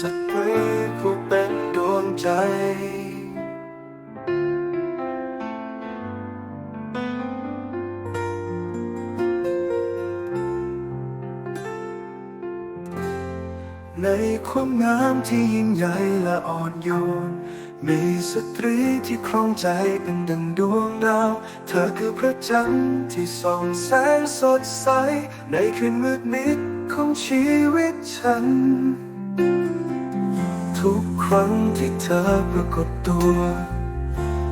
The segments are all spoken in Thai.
สตรีผู้เป็นดวงใจ ในความงามที่ยิ่งใหญ่และอ่อนโยน มีสตรีที่ครองใจเป็นดังดวงดาว เธอคือพระจันทร์ที่ส่องแสงสดใส ในคืนมืดมิดของชีวิตฉัน ทุกครั้งที่เธอปรากฏตัว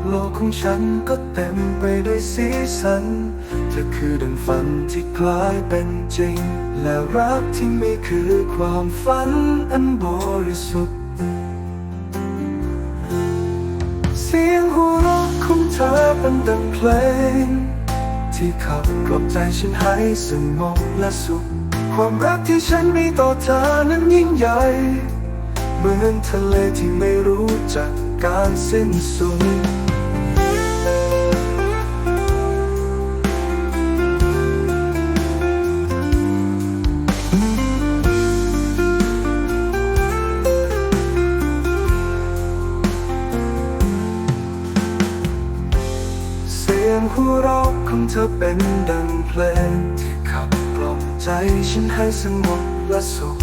โลกของฉันก็เต็มไปด้วยสีสัน เธอคือดังฝันที่กลายเป็นจริง และรักที่ไม่คือความฝันอันบริสุทธิ์ เสียงหัวเราะของเธอเป็นดังเพลง ที่ขับกล่อมใจฉันให้สงบและสุข ความรักที่ฉันมีต่อเธอนั้นยิ่งใหญ่ เหมือนทะเลที่ไม่รู้จักการสิ้นสุดเสียงหัวเราะของเธอเป็นดังเพลงที่ขับกล่อมใจฉันให้สงบและสุข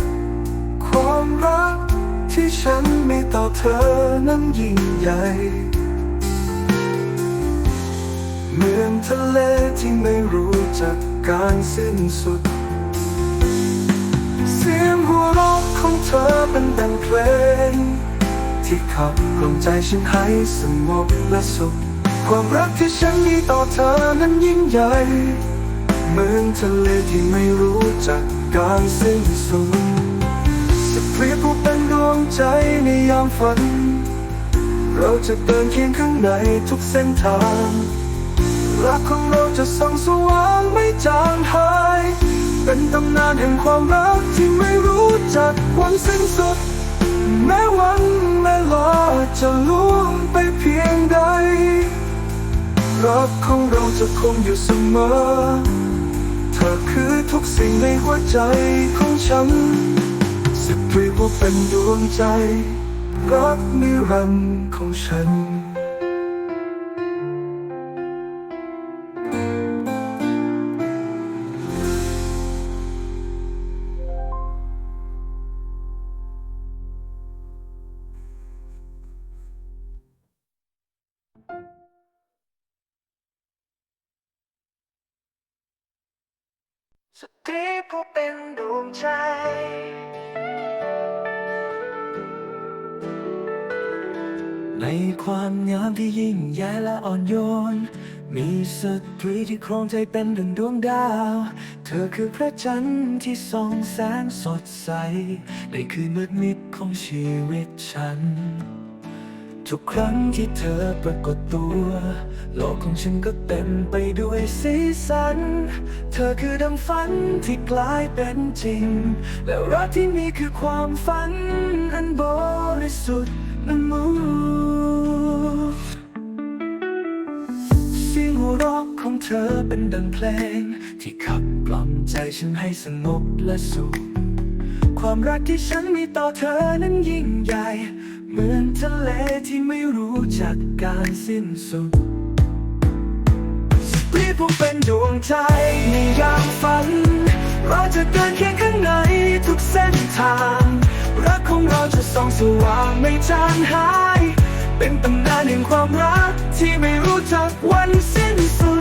ความรัก ที่ฉันมีต่อเธอนั้นยิ่งใหญ่ เหมือนทะเลที่ไม่รู้จักการสิ้นสุด เสียงหัวเราะของเธอเป็นดังเพลง ที่ขับกล่อมใจฉันให้สงบและสุข ความรักที่ฉันมีต่อเธอนั้นยิ่งใหญ่ เหมือนทะเลที่ไม่รู้จักการสิ้นสุด เป็นดวงใจในยามฝัน เราจะเดินเคียงข้างในทุกเส้นทางรักของเราจะส่องสว่างไม่จางหาย เป็นตำนานแห่งความรักที่ไม่รู้จักวันสิ้นสุด แม้วันเวลาจะล่วงไปเพียงใด รักของเราจะคงอยู่เสมอ เธอคือทุกสิ่งในหัวใจของฉัน สิบปีว่าเป็นดวงใจ รักนิรันดร์ของฉันสตรีผู้เป็นดวงใจ ในความงามที่ยิ่งใหญ่และอ่อนโยน มีสตรีที่ครองใจเป็นดังดวงดาว เธอคือพระจันทร์ที่ส่องแสงสดใส ในคืนมืดมิดของชีวิตฉัน ทุกครั้งที่เธอปรากฏตัว โลกของฉันก็เต็มไปด้วยสีสัน เธอคือดังฝันที่กลายเป็นจริง และรักที่มีคือความฝัน อันบริสุทธิ์ละมุนเสียงหัวเราะของเธอเป็นดังเพลง ที่ขับกล่อมใจฉันให้สงบและสุข ความรักที่ฉันมีต่อเธอนั้นยิ่งใหญ่ เหมือนทะเลที่ไม่รู้จักการสิ้นสุดสตรีผู้เป็นดวงใจในยามฝัน เราจะเดินเคียงข้างในทุกเส้นทาง รักของเราจะส่องสว่างไม่จางหาย เป็นตำนานแห่งความรักที่ไม่รู้จักวันสิ้นสุด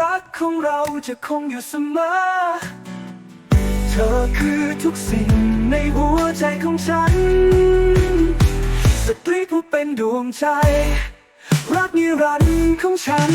รักของเราจะคงอยู่เสมอ เธอคือทุกสิ่งในหัวใจของฉัน สตรีผู้เป็นดวงใจ รักนิรันดร์ของฉัน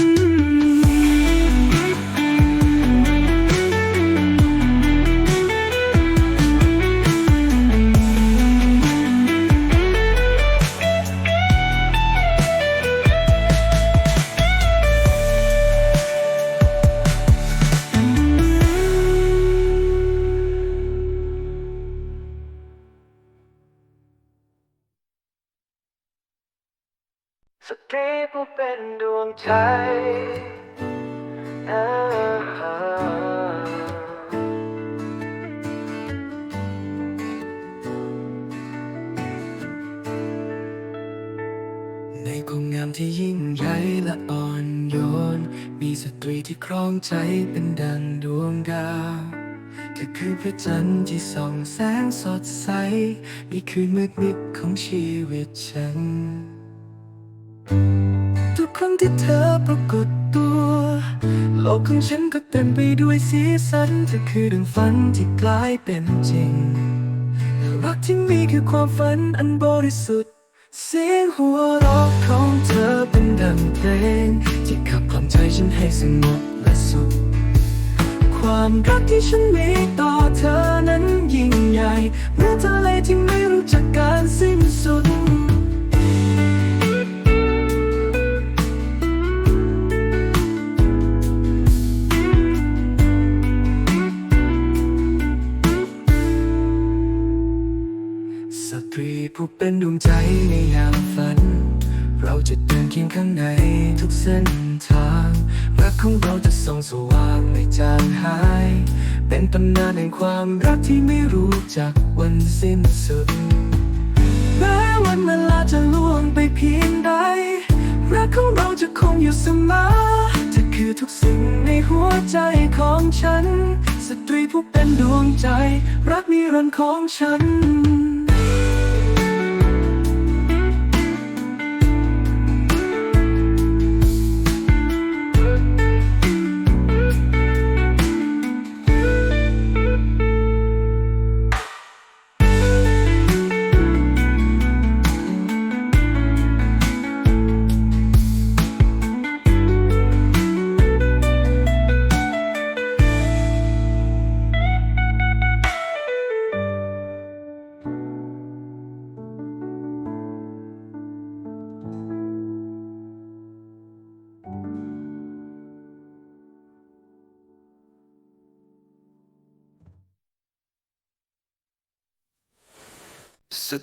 ใจอ่าในความงามที่ยิ่งใหญ่และอ่อนโยน มีสตรีที่ครองใจเป็นดังดวงดาวเธอคือพระจันทร์ที่ส่องแสงสดใสในคืนมืดมิดของชีวิตฉัน ครั้งที่เธอปรากฏตัว โลกของฉันก็เต็มไปด้วยสีสันเธอคือดังฝันที่กลายเป็นจริง รักที่มีคือความฝันอันบริสุทธิ์ เสียงหัวเราะของเธอเป็นดังเพลง ที่ขับกล่อมใจฉันให้สงบและสุข ความรักที่ฉันมีต่อเธอนั้นยิ่งใหญ่เมื่อนทะเลยที่ไม่รู้จักการสิ้นสุด ผู้เป็นดวงใจในยามฝัน เราจะเดินเคียงข้างในทุกเส้นทางรักของเราจะส่องสว่างไม่จางหาย เป็นตำนานแห่งความรักที่ไม่รู้จักวันสิ้นสุดแม้วันเวลาจะล่วงไปเพียงใด รักของเราจะคงอยู่เสมอเธอคือทุกสิ่งในหัวใจของฉัน สตรีผู้เป็นดวงใจ รักนิรันดร์ของฉัน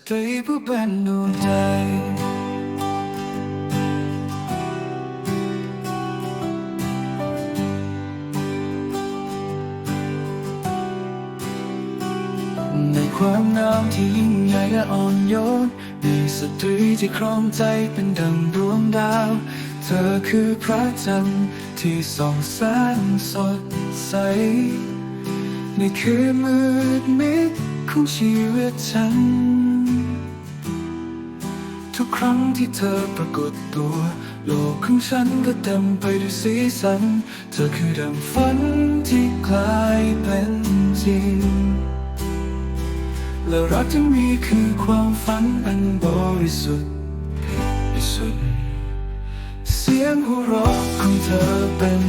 ตรีผู้เป็นดวงใจ ในความงามที่ยิ่งใหญ่และอ่อนโยน มีสตรีที่ครองใจเป็นดังดวงดาว เธอคือพระจันทร์ที่ส่องแสงสดใส ในคืนมืดมิดของชีวิตฉัน ทุกครั้งที่เธอปรากฏตัว โลกของฉันก็เต็มไปด้วยสีสัน เธอคือดังฝันที่กลายเป็นจริง และรักที่มีคือความฝันอันบริสุทธิ์บริสุทธิ์เสียงหัวเราะของเธอเป็น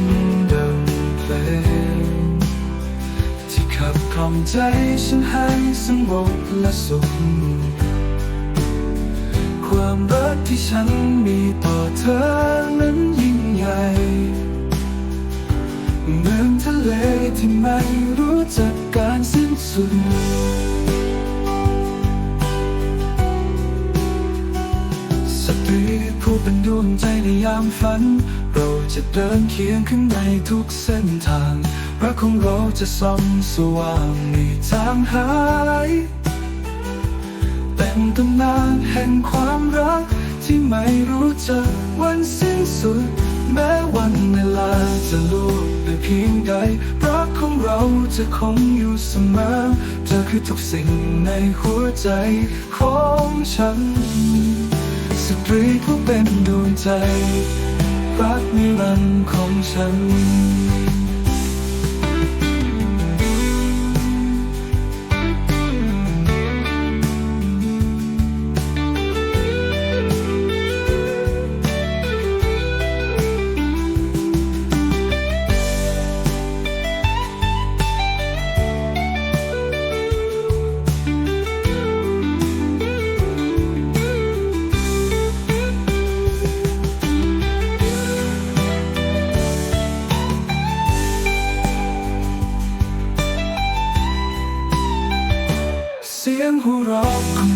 ดังเพลงที่ขับกล่อมใจฉันให้สงบและสุข ความรักที่ฉันมีต่อเธอนั้นยิ่งใหญ่เหมือนทะเลที่ไม่รู้จักการสิ้นสุดสตรีผู้เป็นดวงใจในยามฝัน เราจะเดินเคียงข้างในทุกเส้นทางรักของเราจะส่องสว่างไม่จางหาย เป็นตำนานแห่งความรัก ที่ไม่รู้จักวันสิ้นสุด แม้วันเวลาจะล่วงไปเพียงใดรักของเราจะคงอยู่เสมอเธอคือทุกสิ่งในหัวใจของฉัน สตรีผู้เป็นดวงใจ รักนิรันดร์ของฉัน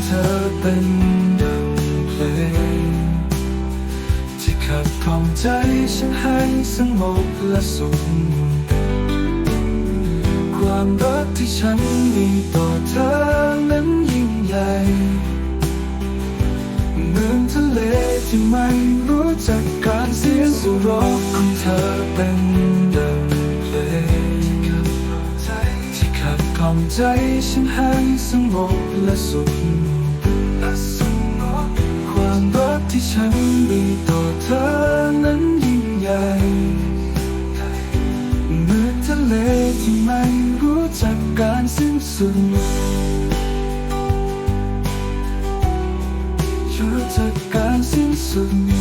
เธอเป็นดังเพลง ที่ขัดข้องใจฉันให้สงบและสุขความรักที่ฉันมีต่อเธอนั้นยิ่งใหญ่เหมือนทะเลที่ไม่รู้จักการเสียสุรกของเธอเป็นดังเพลงที่ขัดข้องใจฉันให้สงบและสุข สุดรู้จักการสิ้นสุด